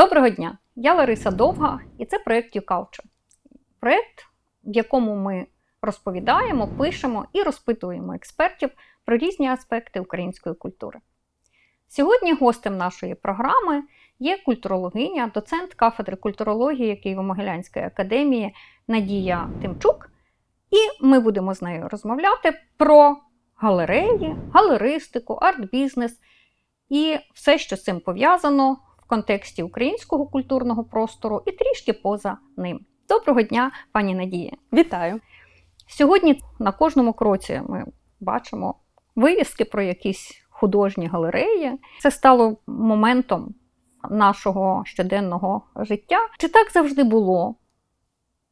Доброго дня! Я Лариса Довга, і це проєкт YouCulture. Проєкт, в якому ми розповідаємо, пишемо і розпитуємо експертів про різні аспекти української культури. Сьогодні гостем нашої програми є культурологиня, доцент кафедри культурології Києво-Могилянської академії Надія Тимчук. І ми будемо з нею розмовляти про галереї, галеристику, арт-бізнес і все, що з цим пов'язано контексті українського культурного простору і трішки поза ним. Доброго дня, пані Надія! Вітаю! Сьогодні на кожному кроці ми бачимо вивіски про якісь художні галереї. Це стало моментом нашого щоденного життя. Чи так завжди було?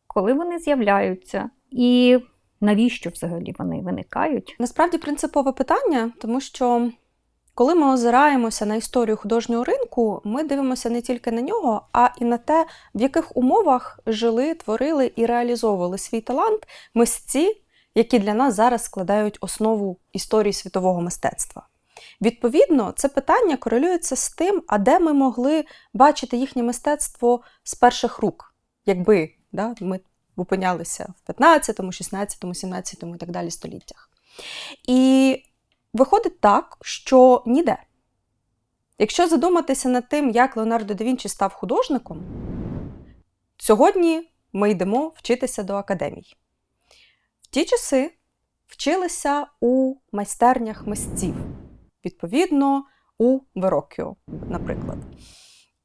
Коли вони з'являються? І навіщо взагалі вони виникають? Насправді принципове питання, тому що коли ми озираємося на історію художнього ринку, ми дивимося не тільки на нього, а і на те, в яких умовах жили, творили і реалізовували свій талант мисці, які для нас зараз складають основу історії світового мистецтва. Відповідно, це питання корелюється з тим, а де ми могли бачити їхнє мистецтво з перших рук, якби да, ми опинялися в 15, 16, 17 і так далі століттях. І виходить так, що ніде. Якщо задуматися над тим, як Леонардо да Вінчі став художником, сьогодні ми йдемо вчитися до академій. В ті часи вчилися у майстернях мисців, відповідно, у Верокіо, наприклад.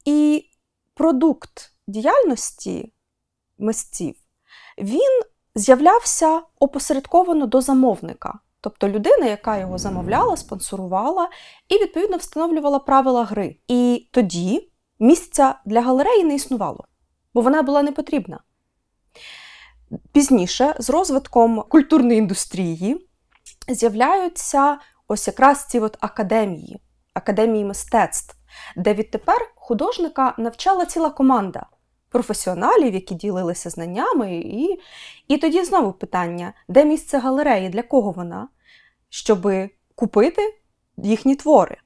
І продукт діяльності мисців він з'являвся опосередковано до замовника. Тобто людина, яка його замовляла, спонсорувала і, відповідно, встановлювала правила гри. І тоді місця для галереї не існувало, бо вона була не потрібна. Пізніше, з розвитком культурної індустрії, з'являються ось якраз ці от академії, академії мистецтв, де відтепер художника навчала ціла команда професіоналів, які ділилися знаннями. І, і тоді знову питання: де місце галереї, для кого вона? Щоб купити їхні твори.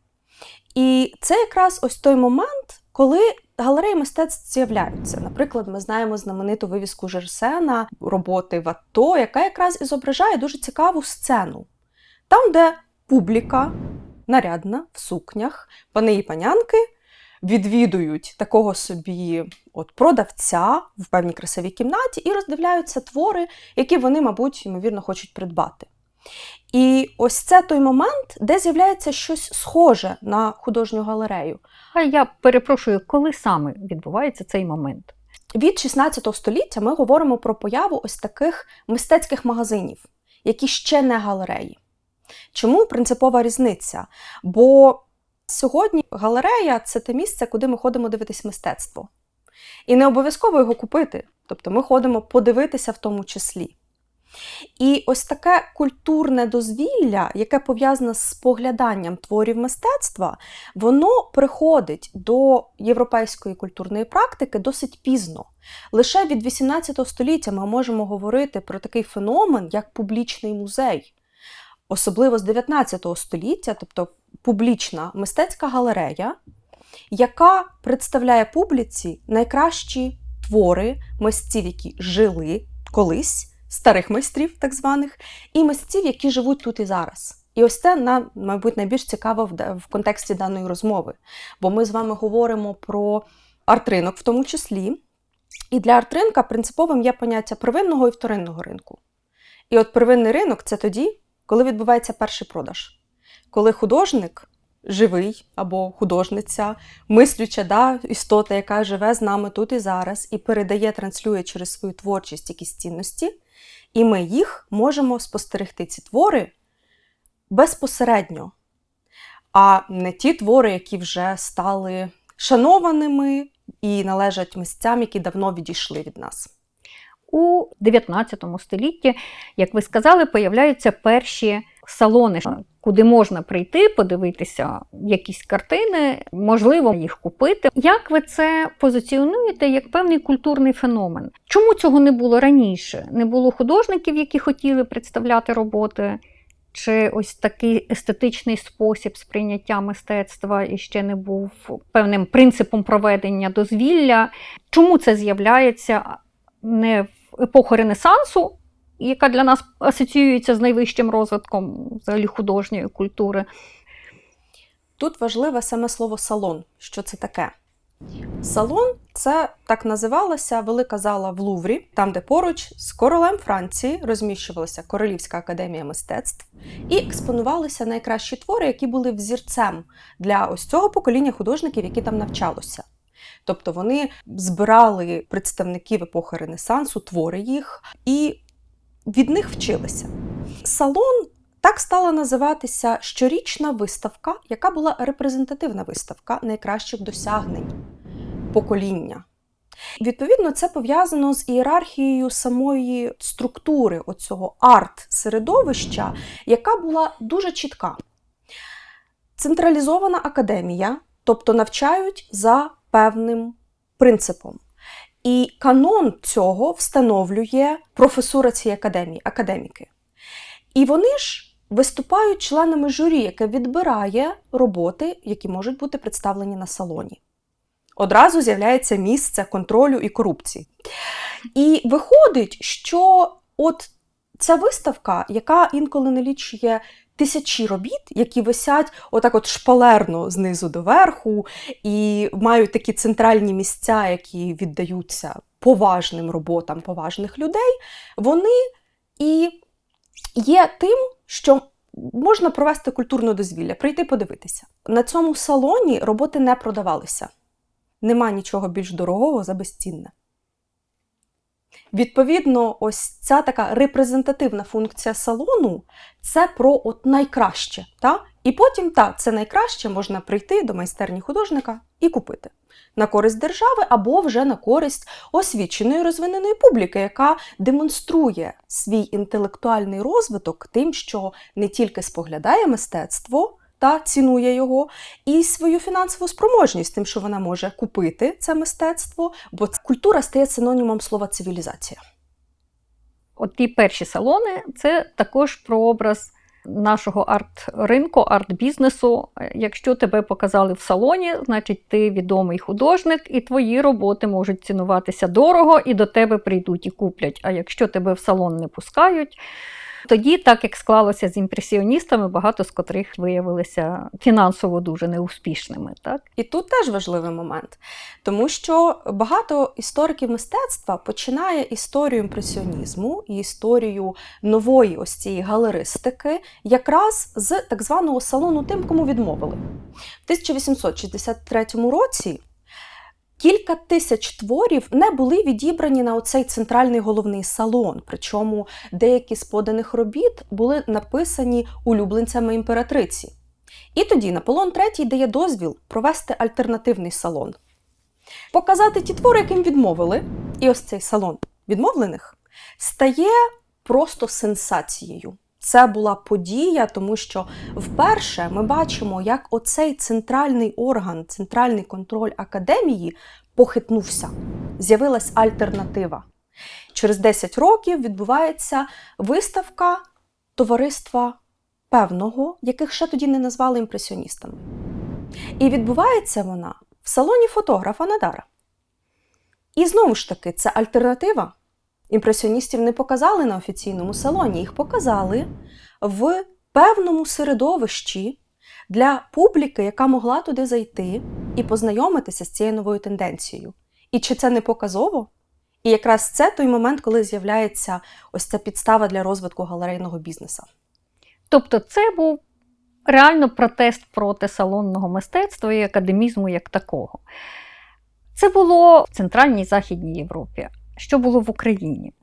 І це якраз ось той момент, коли галереї мистецтв з'являються. Наприклад, ми знаємо знамениту вивіску Жерсена, роботи Ватто, яка якраз і зображає дуже цікаву сцену. Там, де публіка нарядна в сукнях, пани і панянки відвідують такого собі от продавця в певній красивій кімнаті і роздивляються твори, які вони, мабуть, ймовірно, хочуть придбати. І ось це той момент, де з'являється щось схоже на художню галерею. А я перепрошую, коли саме відбувається цей момент? Від 16 століття ми говоримо про появу ось таких мистецьких магазинів, які ще не галереї. Чому принципова різниця? Бо сьогодні галерея це те місце, куди ми ходимо дивитись мистецтво. І не обов'язково його купити. Тобто ми ходимо подивитися в тому числі. І ось таке культурне дозвілля, яке пов'язане з спогляданням творів мистецтва, воно приходить до європейської культурної практики досить пізно. Лише від 18 століття ми можемо говорити про такий феномен, як публічний музей. Особливо з 19 століття, тобто публічна мистецька галерея, яка представляє публіці найкращі твори митців, які жили колись, старих майстрів, так званих, і митців, які живуть тут і зараз. І ось це нам, мабуть, найбільш цікаво в контексті даної розмови. Бо ми з вами говоримо про арт-ринок в тому числі. І для арт-ринка принциповим є поняття первинного і вторинного ринку. І от первинний ринок це тоді, коли відбувається перший продаж. Коли художник живий або художниця, мислюча да, істота, яка живе з нами тут і зараз, і передає, транслює через свою творчість якісь цінності, і ми їх можемо спостерегти, ці твори безпосередньо, а не ті твори, які вже стали шанованими і належать місцям, які давно відійшли від нас. У 19 столітті, як ви сказали, появляються перші салони, куди можна прийти, подивитися якісь картини, можливо, їх купити. Як ви це позиціонуєте як певний культурний феномен? Чому цього не було раніше? Не було художників, які хотіли представляти роботи? чи ось такий естетичний спосіб сприйняття мистецтва і ще не був певним принципом проведення дозвілля. Чому це з'являється не в епоху Ренесансу, яка для нас асоціюється з найвищим розвитком взагалі художньої культури? Тут важливе саме слово салон. Що це таке? Салон це так називалася велика зала в Луврі, там, де поруч з королем Франції розміщувалася Королівська академія мистецтв, і експонувалися найкращі твори, які були взірцем для ось цього покоління художників, які там навчалося. Тобто вони збирали представників епохи Ренесансу, твори їх, і від них вчилися. Салон так стала називатися щорічна виставка, яка була репрезентативна виставка найкращих досягнень покоління. Відповідно, це пов'язано з ієрархією самої структури оцього арт-середовища, яка була дуже чітка. Централізована академія, тобто навчають за певним принципом. І канон цього встановлює професура цієї академії, академіки. І вони ж виступають членами журі, яке відбирає роботи, які можуть бути представлені на салоні. Одразу з'являється місце контролю і корупції. І виходить, що от ця виставка, яка інколи налічує тисячі робіт, які висять отак от шпалерно знизу до верху, і мають такі центральні місця, які віддаються поважним роботам поважних людей, вони і є тим, що можна провести культурне дозвілля, прийти подивитися. На цьому салоні роботи не продавалися. Нема нічого більш дорогого за безцінне. Відповідно, ось ця така репрезентативна функція салону це про от найкраще. Та? І потім, так, це найкраще можна прийти до майстерні художника і купити на користь держави або вже на користь освіченої розвиненої публіки, яка демонструє свій інтелектуальний розвиток тим, що не тільки споглядає мистецтво та цінує його, і свою фінансову спроможність, тим, що вона може купити це мистецтво, бо культура стає синонімом слова цивілізація. От ті перші салони це також прообраз нашого арт-ринку, арт-бізнесу. Якщо тебе показали в салоні, значить ти відомий художник, і твої роботи можуть цінуватися дорого, і до тебе прийдуть і куплять. А якщо тебе в салон не пускають, тоді, так як склалося з імпресіоністами, багато з котрих виявилися фінансово дуже неуспішними. Так? І тут теж важливий момент, тому що багато істориків мистецтва починає історію імпресіонізму і історію нової ось цієї галеристики якраз з так званого салону тим, кому відмовили. В 1863 році. Кілька тисяч творів не були відібрані на оцей центральний головний салон. Причому деякі з поданих робіт були написані улюбленцями імператриці. І тоді Наполеон III дає дозвіл провести альтернативний салон, показати ті твори, яким відмовили. І ось цей салон відмовлених стає просто сенсацією. Це була подія, тому що вперше ми бачимо, як оцей центральний орган, центральний контроль академії похитнувся. З'явилась альтернатива. Через 10 років відбувається виставка товариства певного, яких ще тоді не назвали імпресіоністами. І відбувається вона в салоні фотографа Надара. І знову ж таки, це альтернатива. Імпресіоністів не показали на офіційному салоні, їх показали в певному середовищі для публіки, яка могла туди зайти і познайомитися з цією новою тенденцією. І чи це не показово? І якраз це той момент, коли з'являється ось ця підстава для розвитку галерейного бізнесу. Тобто, це був реально протест проти салонного мистецтва і академізму як такого. Це було в Центральній Західній Європі. Що було в Україні?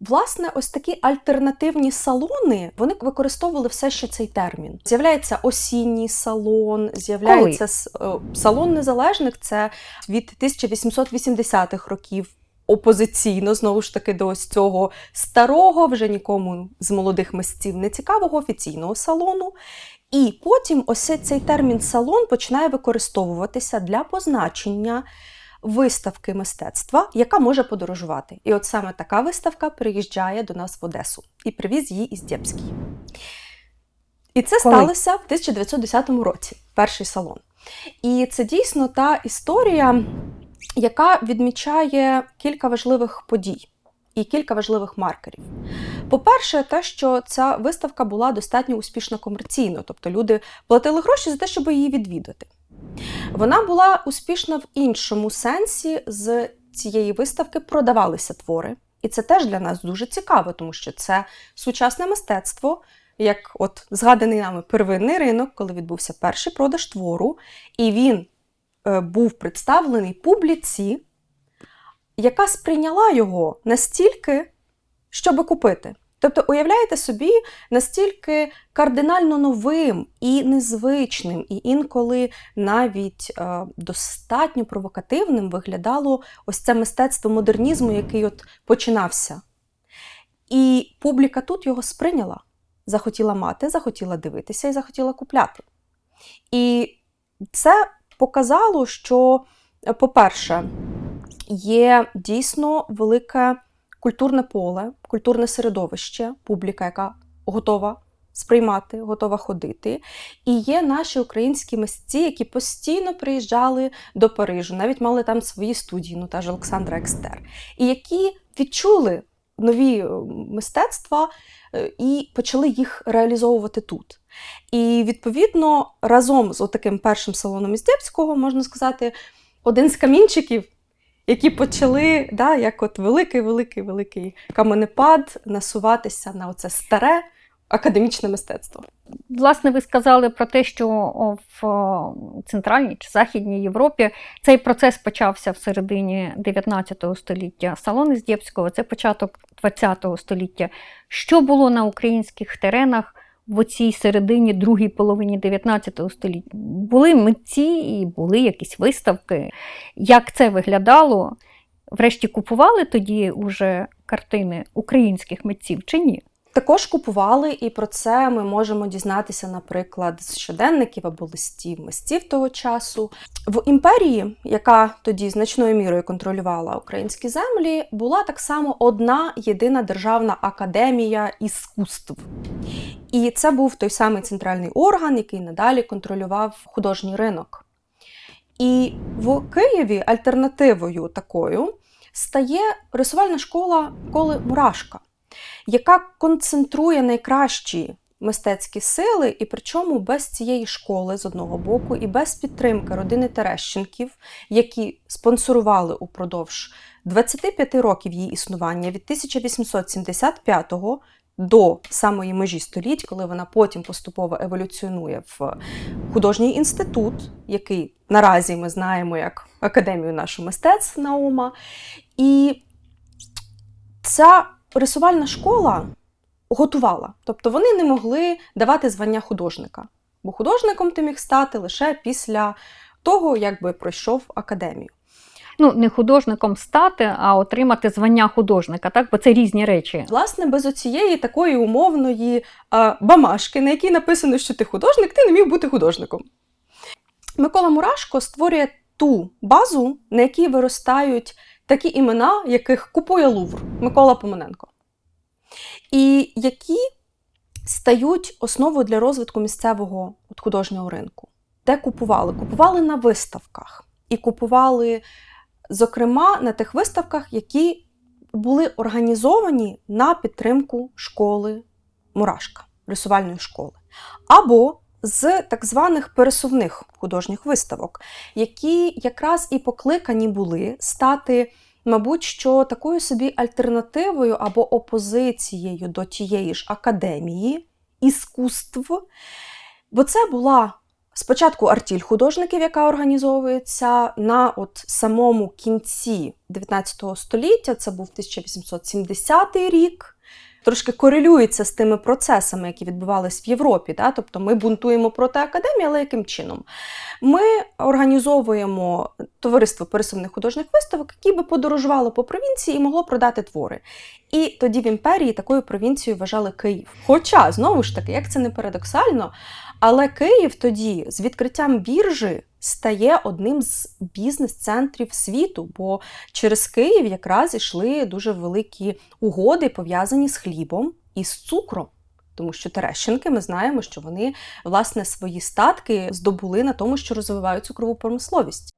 Власне, ось такі альтернативні салони вони використовували все ще цей термін. З'являється осінній салон, з'являється Коли? салон незалежних. Це від 1880-х років. Опозиційно, знову ж таки, до ось цього старого, вже нікому з молодих мисців не цікавого офіційного салону. І потім ось цей термін салон починає використовуватися для позначення виставки мистецтва, яка може подорожувати. І от саме така виставка приїжджає до нас в Одесу і привіз її із Дєбський. І це Коли? сталося в 1910 році, перший салон. І це дійсно та історія, яка відмічає кілька важливих подій і кілька важливих маркерів. По-перше, те, що ця виставка була достатньо успішна комерційно, тобто люди платили гроші за те, щоб її відвідати. Вона була успішна в іншому сенсі. З цієї виставки продавалися твори. І це теж для нас дуже цікаво, тому що це сучасне мистецтво, як от згаданий нами первинний ринок, коли відбувся перший продаж твору, і він е, був представлений публіці, яка сприйняла його настільки, щоб купити. Тобто, уявляєте собі, настільки кардинально новим і незвичним, і інколи навіть е, достатньо провокативним виглядало ось це мистецтво модернізму, який от починався. І публіка тут його сприйняла, захотіла мати, захотіла дивитися і захотіла купляти. І це показало, що, е, по-перше, є дійсно велике культурне поле, культурне середовище, публіка, яка готова сприймати, готова ходити. І є наші українські митці, які постійно приїжджали до Парижу, навіть мали там свої студії, ну та ж Олександра Екстер, і які відчули нові е, мистецтва е, і почали їх реалізовувати тут. І відповідно разом з отаким першим салоном Іздебського, можна сказати, один з камінчиків, які почали, да, як от великий, великий, каменепад насуватися на оце старе академічне мистецтво. Власне, ви сказали про те, що в Центральній чи Західній Європі цей процес почався в середині 19 століття. Салон Іздєбського це початок 20 століття. Що було на українських теренах в оцій середині, другій половині 19 століття? Були митці і були якісь виставки. Як це виглядало? Врешті купували тоді уже картини українських митців чи ні? Також купували, і про це ми можемо дізнатися, наприклад, з щоденників або листів мистців того часу. В імперії, яка тоді значною мірою контролювала українські землі, була так само одна єдина державна академія іскусств. І це був той самий центральний орган, який надалі контролював художній ринок. І в Києві альтернативою такою стає рисувальна школа Коли Мурашка яка концентрує найкращі мистецькі сили, і причому без цієї школи з одного боку, і без підтримки родини Терещенків, які спонсорували упродовж 25 років її існування від 1875 до самої межі століть, коли вона потім поступово еволюціонує в художній інститут, який наразі ми знаємо як Академію нашого мистецтв Наума. І ця рисувальна школа готувала. Тобто вони не могли давати звання художника. Бо художником ти міг стати лише після того, як би пройшов академію. Ну, не художником стати, а отримати звання художника, так? Бо це різні речі. Власне, без оцієї такої умовної а, бамашки, на якій написано, що ти художник, ти не міг бути художником. Микола Мурашко створює ту базу, на якій виростають такі імена, яких купує Лувр Микола Помоненко, і які стають основою для розвитку місцевого художнього ринку. Де купували? Купували на виставках. І купували, зокрема, на тих виставках, які були організовані на підтримку школи Мурашка, рисувальної школи. Або з так званих пересувних художніх виставок, які якраз і покликані були стати, мабуть, що такою собі альтернативою або опозицією до тієї ж академії іскусств. Бо це була спочатку артіль художників, яка організовується на от самому кінці 19 століття, це був 1870 рік трошки корелюється з тими процесами, які відбувалися в Європі. Да? Тобто ми бунтуємо проти академії, але яким чином? Ми організовуємо товариство пересувних художніх виставок, які би подорожувало по провінції і могло продати твори. І тоді в імперії такою провінцією вважали Київ. Хоча, знову ж таки, як це не парадоксально, але Київ тоді з відкриттям біржі стає одним з бізнес-центрів світу, бо через Київ якраз ішли дуже великі угоди, пов'язані з хлібом і з цукром. Тому що Терещенки ми знаємо, що вони власне свої статки здобули на тому, що розвивають цукрову промисловість.